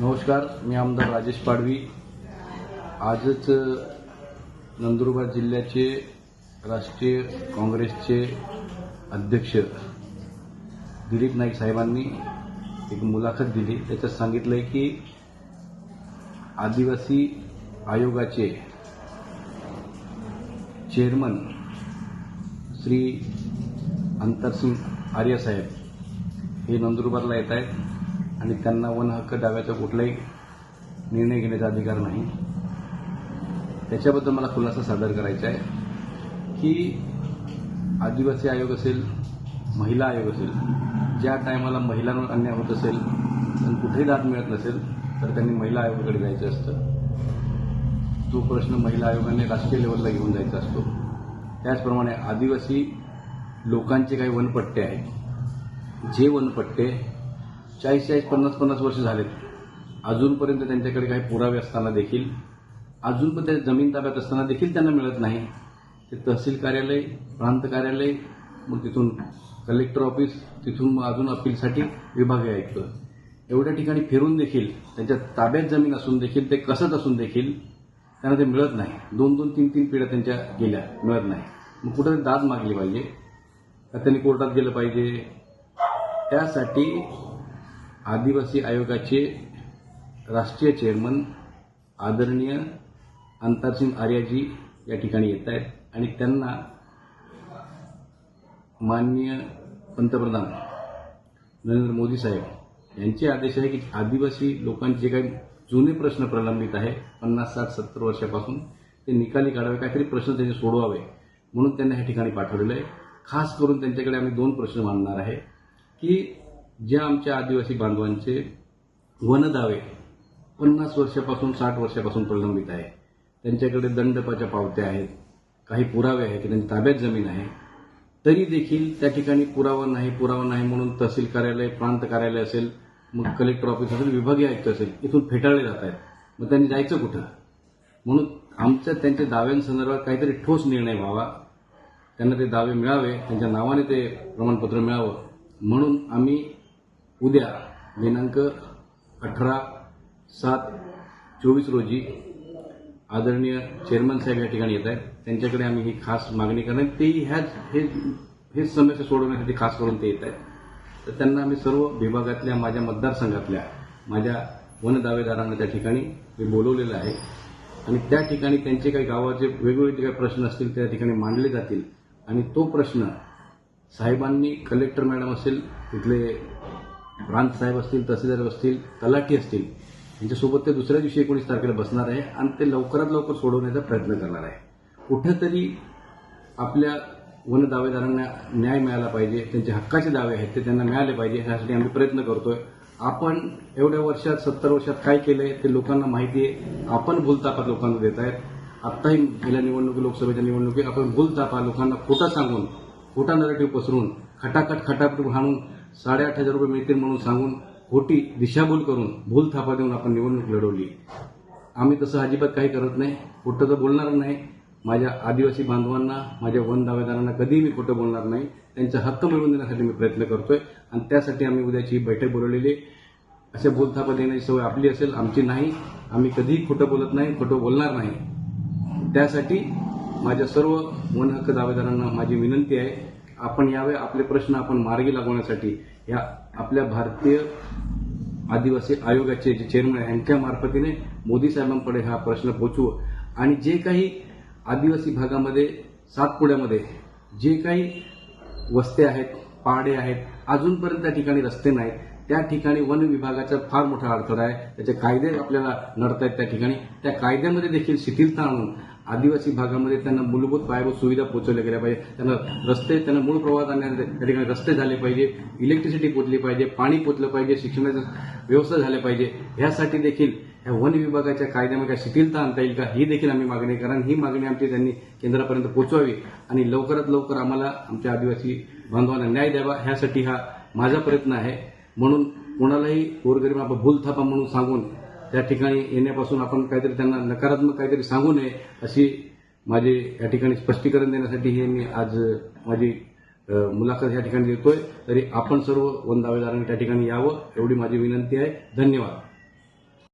नमस्कार मी आमदार राजेश पाडवी. आजच नंदुरबार जिल्ह्याचे राष्ट्रीय काँग्रेसचे अध्यक्ष दिलीप नाईक साहेबांनी एक मुलाखत दिली. त्याच्यात सांगितलंय की आदिवासी आयोगाचे चेअरमन श्री अंतरसिंग आर्यसाहेब हे नंदुरबारला येत आहेत आणि त्यांना वन हक्क दाव्याचा कुठलाही निर्णय घेण्याचा अधिकार नाही. त्याच्याबद्दल मला खुलासा सादर करायचा आहे की आदिवासी आयोग असेल महिला आयोग असेल ज्या टायमाला महिलांवर अन्याय होत असेल आणि कुठेही दाद मिळत नसेल तर त्यांनी महिला आयोगाकडे जायचं असतं. तो प्रश्न महिला आयोगाने राष्ट्रीय लेवलला घेऊन जायचा असतो. त्याचप्रमाणे आदिवासी लोकांचे काही वनपट्टे आहेत. जे वनपट्टे चाळीस चाळीस पन्नास पन्नास वर्ष झालेत. अजूनपर्यंत त्यांच्याकडे काही पुरावे असताना देखील अजून पण त्या जमीन ताब्यात असताना देखील त्यांना मिळत नाही. ते तहसील कार्यालय प्रांत कार्यालय मग तिथून कलेक्टर ऑफिस तिथून मग अजून अपीलसाठी विभागीय आयुक्त. एवढ्या ठिकाणी फिरून देखील त्यांच्या ताब्यात जमीन असून देखील ते कसत असून देखील त्यांना ते मिळत नाही. दोन दोन तीन तीन पिढ्या त्यांच्या गेल्या मिळत नाही. मग कुठं दाद मागली पाहिजे का त्यांनी कोर्टात गेलं पाहिजे? त्यासाठी आदिवासी आयोगाचे राष्ट्रीय चेअरमन आदरणीय अंतरसिंग आर्याजी या ठिकाणी येत आहेत आणि त्यांना माननीय पंतप्रधान नरेंद्र मोदी साहेब यांचे आदेश आहे की आदिवासी लोकांचे काही जुने प्रश्न प्रलंबित आहे पन्नास साठ सत्तर वर्षापासून ते निकाली काढावे काहीतरी प्रश्न त्यांचे सोडवावे म्हणून त्यांना ह्या ठिकाणी पाठवलेलं आहे. खास करून त्यांच्याकडे आम्ही दोन प्रश्न मांडणार आहे की ज्या आमच्या आदिवासी बांधवांचे वनदावे पन्नास वर्षापासून साठ वर्षापासून प्रलंबित आहे. त्यांच्याकडे दंडपाच्या पावत्या आहेत. काही पुरावे आहेत. की त्यांच्या ताब्यात जमीन आहे. तरी देखील त्या ठिकाणी पुरावा नाही पुरावा नाही म्हणून तहसील कार्यालय प्रांत कार्यालय असेल मग कलेक्टर ऑफिस असेल विभागीय आयुक्त असेल इथून फेटाळले जात आहेत. मग त्यांनी जायचं कुठं? म्हणून आमच्या त्यांच्या दाव्यांसंदर्भात काहीतरी ठोस निर्णय व्हावा. त्यांना ते दावे मिळावे त्यांच्या नावाने ते प्रमाणपत्र मिळावं. म्हणून आम्ही उद्या दिनांक अठरा सात चोवीस रोजी आदरणीय चेअरमन साहेब या ठिकाणी येत आहेत. त्यांच्याकडे आम्ही ही खास मागणी करणार तेही ह्याच हे हेच समस्या सोडवण्यासाठी खास करून ते येत आहेत. तर त्यांना आम्ही सर्व विभागातल्या माझ्या मतदारसंघातल्या माझ्या वन दावेदारांना त्या ठिकाणी मी बोलवलेलं आहे. आणि त्या ठिकाणी त्यांचे काही गावाचे वेगवेगळे जे काही प्रश्न असतील त्या ठिकाणी मांडले जातील. आणि तो प्रश्न साहेबांनी कलेक्टर मॅडम असेल तिथले प्रांत साहेब असतील तहसीलदार असतील तलाठी असतील यांच्यासोबत ते दुसऱ्या दिवशी एकोणीस तारखेला बसणार आहे आणि ते लवकरात लवकर सोडवण्याचा प्रयत्न करणार आहे. कुठेतरी आपल्या वन दावेदारांना न्याय मिळाला पाहिजे त्यांचे हक्काचे दावे आहेत ते त्यांना मिळाले पाहिजे यासाठी आम्ही प्रयत्न करतोय. आपण एवढ्या वर्षात सत्तर वर्षात काय केलंय ते लोकांना माहिती आहे. आपण भूलतापात लोकांना देत आहेत. आत्ताही गेल्या निवडणुकी लोकसभेच्या निवडणुकी आपण भूलतापा लोकांना खोटा सांगून खोटा नरेटिव्ह पसरून खटाखट खटापट हाणून साडेआठ हजार रुपये मिळतील म्हणून सांगून खोटी दिशाभूल करून भूल थापा देऊन आपण निवडणूक लढवली. आम्ही तसं अजिबात काही करत नाही. खोटं तर बोलणार नाही. माझ्या आदिवासी बांधवांना माझ्या वन दावेदारांना कधीही मी खोटं बोलणार नाही. त्यांचा हक्क मिळवून देण्यासाठी मी प्रयत्न करतोय. आणि त्यासाठी आम्ही उद्याची बैठक बोलवलेली आहे. अशा भूलथापा देण्याची सवय आपली असेल आमची नाही. आम्ही कधीही खोटं बोलत नाही खोटं बोलणार नाही. त्यासाठी माझ्या सर्व वन हक्क दावेदारांना माझी विनंती आहे. आपण यावे आपले प्रश्न आपण मार्गी लागवण्यासाठी या आपल्या भारतीय आदिवासी आयोगाचे जे चेअरमन आहे यांच्या मार्फतीने मोदी साहेबांकडे हा प्रश्न पोचवू आणि जे काही आदिवासी भागामध्ये सातपुड्यामध्ये जे काही वस्त्या आहेत पहाडे आहेत अजूनपर्यंत त्या ठिकाणी रस्ते नाहीत. त्या ठिकाणी वन विभागाचा फार मोठा अडथळा आहे. त्याचे कायदे आपल्याला नडत आहेत त्या ठिकाणी. त्या कायद्यामध्ये देखील शिथिलता आणून आदिवासी भागामध्ये त्यांना मूलभूत पायाभूत सुविधा पोहोचवल्या गेल्या पाहिजे. त्यांना रस्ते त्यांना मूळ प्रवाहात आणण्यासाठी त्या ठिकाणी रस्ते झाले पाहिजे इलेक्ट्रिसिटी पोचली पाहिजे पाणी पोचलं पाहिजे शिक्षणाचा व्यवस्था झाल्या पाहिजे. ह्यासाठी देखील या वन विभागाच्या कायद्यामध्ये काय शिथिलता आणता येईल का? ही देखील आम्ही मागणी कारण ही मागणी आमची त्यांनी केंद्रापर्यंत पोहोचवावी आणि लवकरात लवकर आम्हाला आमच्या आदिवासी बांधवांना न्याय द्यावा. ह्यासाठी हा माझा प्रयत्न आहे. म्हणून कोणालाही गोरगरीब आपण भूलथापा म्हणून सांगून त्या ठिकाणी येण्यापासून आपण काहीतरी त्यांना नकारात्मक काहीतरी सांगू नये अशी माझे या ठिकाणी स्पष्टीकरण देण्यासाठी हे मी आज माझी मुलाखत या ठिकाणी देतोय. तरी आपण सर्व वन दावेदारांनी त्या ठिकाणी यावं एवढी माझी विनंती आहे. धन्यवाद.